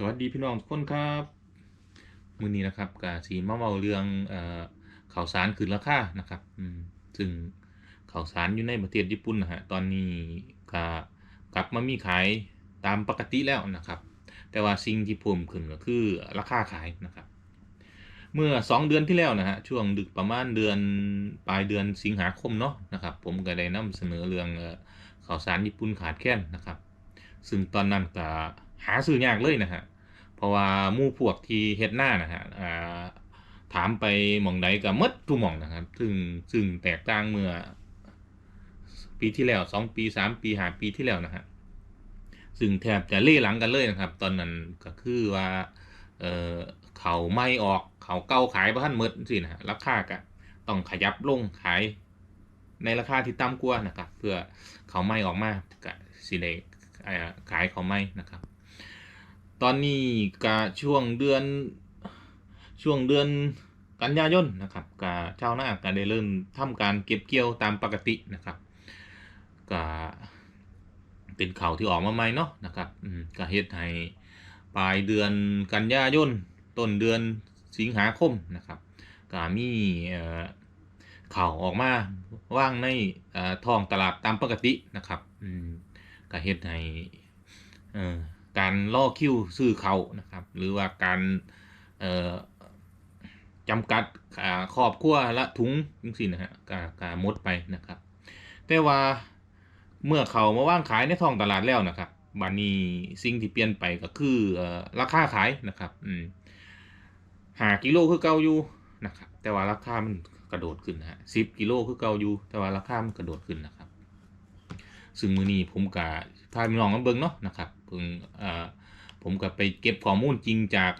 สวัสดีพี่น้องทุกคนครับมื้อนี้นะครับกาสีมาเว้าเรื่องเอ่อข้าวสารขึ้นราคานะครับอืมซึ่งข้าวสารอยู่ในประเทศญี่ปุ่นนะฮะตอนนี้ก็กลับมามีขายตามปกติแล้วนะครับ แต่ว่าสิ่งที่เพิ่มขึ้นก็คือราคาขายนะครับ เมื่อ 2 เดือนที่แล้วนะฮะช่วงดึกประมาณเดือนปลายเดือนสิงหาคมเนาะนะครับ ผมก็ได้นำเสนอเรื่องเอ่าวสารญี่ปุ่นขาดแคลนนะครับ ซึ่งตอนนั้นก็ หาซื้อยากเลยนะฮะเพราะว่ามู่พวกที่เฮ็ดนานะฮะอ่าถามไปหม้องใดก็มดทุกหม้องนะครับ ซึ่งซึ่งแตกต่างเมื่อ ปีที่แล้ว2ปี3ปี5ปีที่แล้วนะฮะซึ่งแทบจะเล่หลังกันเลยนะครับ ตอนนั้นก็คือว่า เออเขาไม่ออกเขาเก่าขายบ่ทันหมดจังซี่นะฮะราคาก็ต้องขยับลงขาย ในราคาที่ต่ำกว่านะครับ เพื่อเขาไม่ออกมาก็สิได้อ่าขายเขาไม่นะครับ ตอนนี้ก็ช่วงเดือนช่วงเดือนกันยายนนะครับก็ชาวนาก็ได้เริ่มทำการเก็บเกี่ยวตามปกตินะครับก็เป็นข่าวที่ออกมาใหม่เนาะนะครับก็เฮ็ดให้ปลายเดือนกันยายนต้นเดือนสิงหาคมนะครับก็มีเข่าวออกมาว่างในท้องตลาดตามปกตินะครับก็เฮ็ดให้ การล่อคิวซื้อเขานะครับ หรือว่าการจำกัดอ่าครอบครัวละถุงจังซี่นะฮะก็ก็หมดไปนะครับ แต่ว่าเมื่อเขามาว่างขายในท้องตลาดแล้วนะครับบัดนี้สิ่งที่เปลี่ยนไปก็คืออราคาขายนะครับอืม5กิโลคือเก่าอยู่นะครับแต่ว่าราคามันกระโดดขึ้นนะฮะ10กิโลคือเก่าอยู่แต่ว่าราคามันกระโดดขึ้นนะครับ ซึ่งมือนี้ผมก็พาพี่น้องมาเบิ่งเนาะนะครับ เพิ่งผมก็ไปเก็บข้อมูลจริงจาก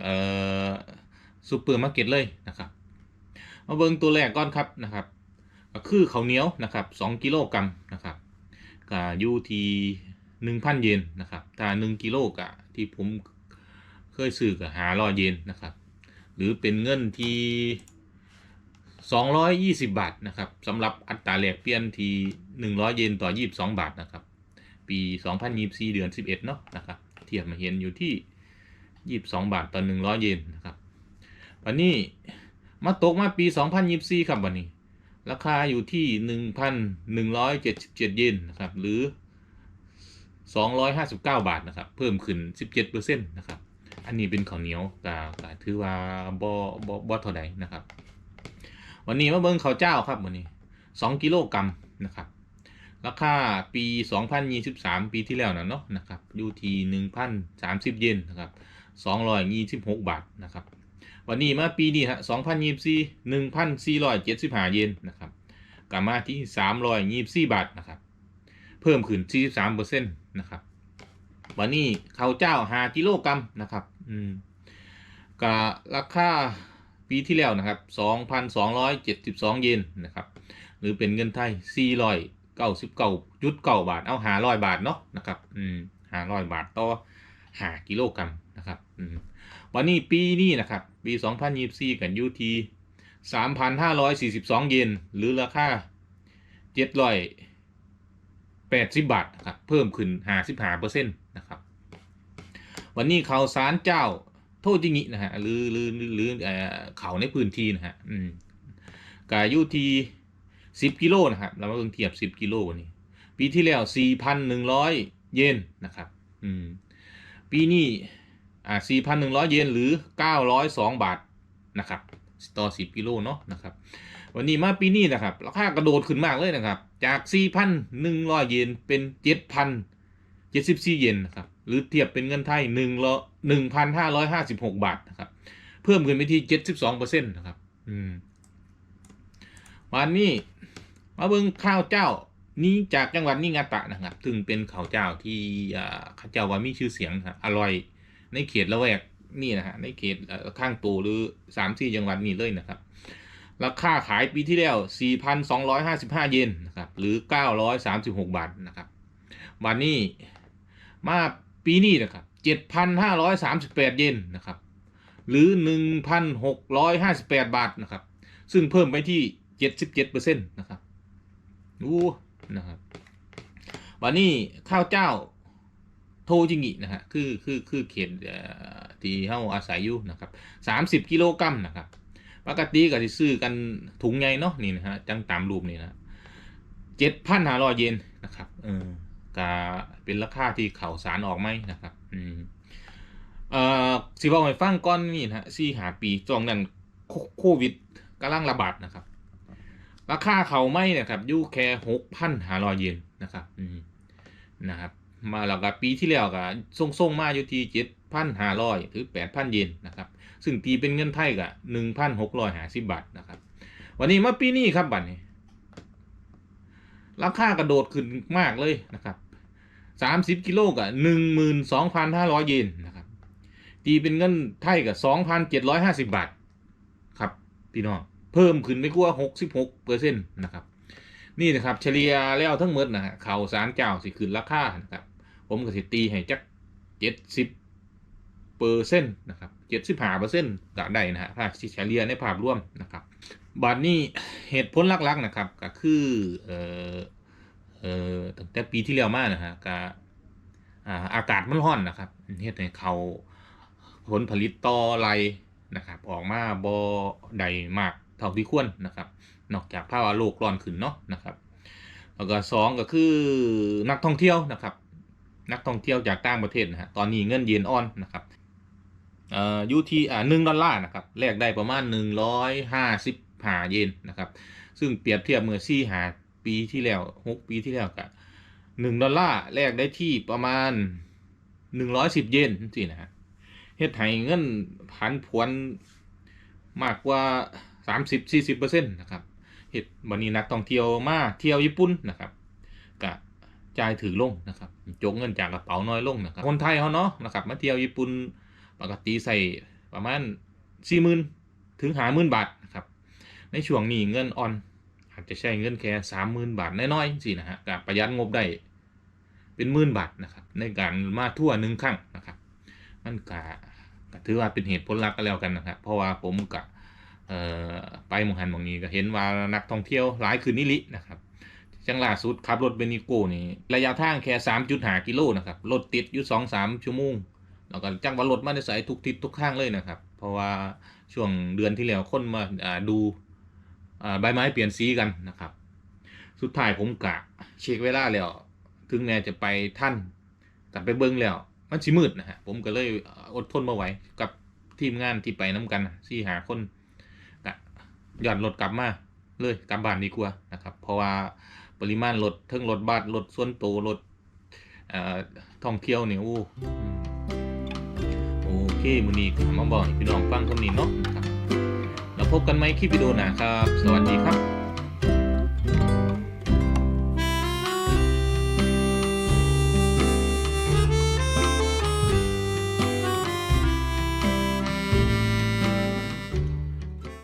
ซูเปอร์มาร์เก็ตเลยนะครับมาเบิ่งตัวแรกก่อนครับนะครับก็คือข้าวเหนียวนะครับ2กิโลกรัมนะครับก็อยู่ที่ 1,000 เยนนะครับถ้า 1กิโลก็ที่ผมเคยซื้อก็500เยนนะครับ หรือเป็นเงินที่ 220 บาทนะครับสำหรับอัตราแลกเปลี่ยนที่ 100 เยนต่อ 22 บาทนะครับ ปี 2024 เดือน 11 เนาะนะครับ เทียบมาเห็นอยู่ที่ 22 บาทต่อ 100 เยนนะครับ วันนี้มาตกมาปี 2024 ครับวันนี้ ราคาอยู่ที่ 1,177 เยนนะครับ หรือ 259 บาทนะครับ เพิ่มขึ้น 17%นะครับ อันนี้เป็นข้าวเหนียวก็ก็ถือว่าบ่บ่บ่เท่าใดนะครับ วันนี้มาเบิ่งข้าวเจ้าครับวันนี้ 2 กิโลกรัมนะครับ ราคาปี 2023 ปีที่แล้วนะเนาะนะครับอยู่ที่ 1,030 เยนนะครับ226 บาทนะครับ วันนี้มาปีนี้ฮะ2024 1,475 เยนนะครับกลับมาที่ 324 บาทนะครับ เพิ่มขึ้น 43%นะครับ วันนี้ข้าวเจ้า 5 กิโลกรัมนะครับอืมก็ราคาปีที่แล้วนะครับ 2,272 เยนนะครับ หรือเป็นเงินไทย400 เก้าสิบเก้าจุดเก้าบาท เอาหาร้อยบาทเนาะนะครับ อืมหาร้อยบาทต่อหากิโลกรัมนะครับอืมวันนี้ปีนี้นะครับ ปีสองพันยี่สี่กันยูทีสามพันห้าร้อยสี่สิบสองเยนหรือราคาเจ็ดร้อยแปดสิบบาทนะครับเพิ่มขึ้นห้าสิบห้าเปอร์เซ็นต์นะครับ วันนี้ข่าวสารเจ้าโทษจิงินะฮะหรือหรือหรือเอ่อเขาในพื้นที่นะฮะอืมกาอยู่ที่ สิบกิโลนะครับ เรามาเพิ่งเทียบสิบกิโลวันนี้ ปีที่แล้วสี่พันหนึ่งร้อยเยนนะครับ อืม ปีนี้อ่าสี่พันหนึ่งร้อยเยนหรือเก้าร้อยสองบาทนะครับ ต่อสิบกิโลเนาะนะครับ วันนี้มาปีนี้นะครับ ราคากระโดดขึ้นมากเลยนะครับ จากสี่พันหนึ่งร้อยเยนเป็นเจ็ดพันเจ็ดสิบสี่เยนนะครับ หรือเทียบเป็นเงินไทยหนึ่งร้อยหนึ่งพันห้าร้อยห้าสิบหกบาทนะครับ เพิ่มขึ้นไปที่เจ็ดสิบสองเปอร์เซ็นต์นะครับ อืมวันนี้ มาเบิ่งข้าวเจ้านี้จากจังหวัดนิงาตะนะครับ ซึ่งเป็นข้าวเจ้าที่ข้าวเจ้าว่ามีชื่อเสียงครับอร่อย ในเขตละแวกนี่นะฮะในเขตข้างตูหรือสามสี่จังหวัดนี้เลยนะครับ ราคาขายปีที่แล้ว 4,255 เยนนะครับ หรือ 936 บาทนะครับวันนี้มาปีนี้นะครับ 7,538 เยนนะครับ หรือ 1,658 บาทนะครับ ซึ่งเพิ่มไปที่ 77%นะครับ อู้นะครับวันนี้ข้าวเจ้าโทจิงินะฮะคือคือคือเขตที่เฮาอาศัยอยู่นะครับสามสิบกิโลกรัมนะครับปกติก็สิซื้อกันถุงใหญ่เนาะนี่นะฮะจังตามรูปนี่นะเจ็ดพันห้าร้อยเยนนะครับเออก็เป็นราคาที่ข่าวสารออกไหมนะครับอืมเอ่อสิบอกให้ฟังก่อนนี่นะฮะสี่หาปีช่วงนั้นโคโควิดกำลังระบาดนะครับ ราคาเขาไม่นะครับอยู่แค่หกพันหาร้อยเยนนะครับอืมนะครับ มาแล้วก็ปีที่แล้วก็ส่งๆ มาอยู่ที่เจ็ดพันห้าร้อยถึงแปดพันเยนนะครับ ซึ่งตีเป็นเงินไทยก็หนึ่งพันหกร้อยห้าสิบบาทนะครับ วันนี้มาปีนี้ครับบัตรนี้ราคากระโดดขึ้นมากเลยนะครับสามสิบกิโลก็หนึ่งหมื่นสองพันห้าร้อยเยนนะครับ ตีเป็นเงินไทยก็สองพันเจ็ดร้อยห้าสิบบาท ครับ พี่น้อง เพิ่มขึ้นไม่กลัวหกสิบหกเปอร์เซ็นต์นะครับ นี่นะครับเฉลี่ยแล้วทั้งหมดนะฮะข่าวสารเจ้าสิขึ้นราคานะครับ ผมก็สิตีให้จักเจ็ดสิบเปอร์เซ็นต์นะครับเจ็ดสิบห้าเปอร์เซ็นต์ก็ได้นะฮะถ้าเฉลี่ยในภาพรวมนะครับบัดนี้เหตุผลหลักๆนะครับก็คือเอ่อเอ่อตั้งแต่ปีที่แล้วมานะฮะก็อ่าอากาศมันร้อนนะครับเฮ็ดให้เขาผลผลิตต่อไรนะครับ ออกมาบ่ได้มาก เท่าที่ควรนะครับ นอกจากภาวะโลกร้อนขึ้นเนาะนะครับ แล้วก็สองก็คือนักท่องเที่ยวนะครับ นักท่องเที่ยวจากต่างประเทศนะฮะตอนนี้เงินเยนอ่อนนะครับเอ่อยูทีอ่าหนึ่งดอลลาร์นะครับแลกได้ประมาณหนึ่งร้อยห้าสิบหาเยนนะครับ ซึ่งเปรียบเทียบเมื่อสี่หาปีที่แล้วหกปีที่แล้วกับหนึ่งดอลลาร์แลกได้ที่ประมาณหนึ่งร้อยสิบเยนสินะฮะเฮ็ดให้เงินผันผวนมากกว่า สามสิบสี่สิบเปอร์เซ็นต์นะครับเห็ดวันนี้นักท่องเที่ยวมาเที่ยวญี่ปุ่นนะครับกะจ่ายถือลงนะครับจกเงินจากกระเป๋าน้อยลงนะครับคนไทยเขาเนาะนะครับมาเที่ยวญี่ปุ่นปกติใส่ประมาณสี่หมื่นถึงหาหมื่นบาทนะครับในช่วงนี้เงินออนอาจจะใช้เงินแค่สามหมื่นบาทน้อยๆสินะฮะกประหยัดงบได้เป็นหมื่นบาทนะครับในการมาทั่วหนึ่งครั้งนะครับมันกะถือว่าเป็นเหตุผลลักก็แล้วกันนะครับเพราะว่าผมกะ ไปหมองหันหมองนี้ก็เห็นว่านักท่องเที่ยวหลายคืนนิลินะครับจังล่าสุดขับรถเบนิโก้นี่ระยะทางแค่สามจุดหากิโลนะครับรถติดอยู่สองสามชั่วโมงแล้วก็จังว่ารถมาในสายทุกทิศทุกข้างเลยนะครับ เพราะว่าช่วงเดือนที่แล้วคนมาาดูใบไม้เปลี่ยนสีกันนะครับ สุดท้ายผมกะเช็คเวลาแล้วถึงแม้จะไปท่านกลับไปเบิ้งแล้ว มันสิมืดนะฮะผมก็เลยอดทนมาไหวกับทีมงานที่ไปน้กันสี่หาคน หย่อนรถกลับมาเลยกลับบ้านดีกว่านะครับ เพราะว่าปริมาณรถทั้งรถบัสรถส่วนตัวรถท่องเที่ยวเนี่ยโอ้โอเคมือนี้มาบอกให้พี่น้องฟังเท่านี้เนาะนะครับแล้วพบกันไหมคลิปวิดีโอหน้าครับ สวัสดีครับ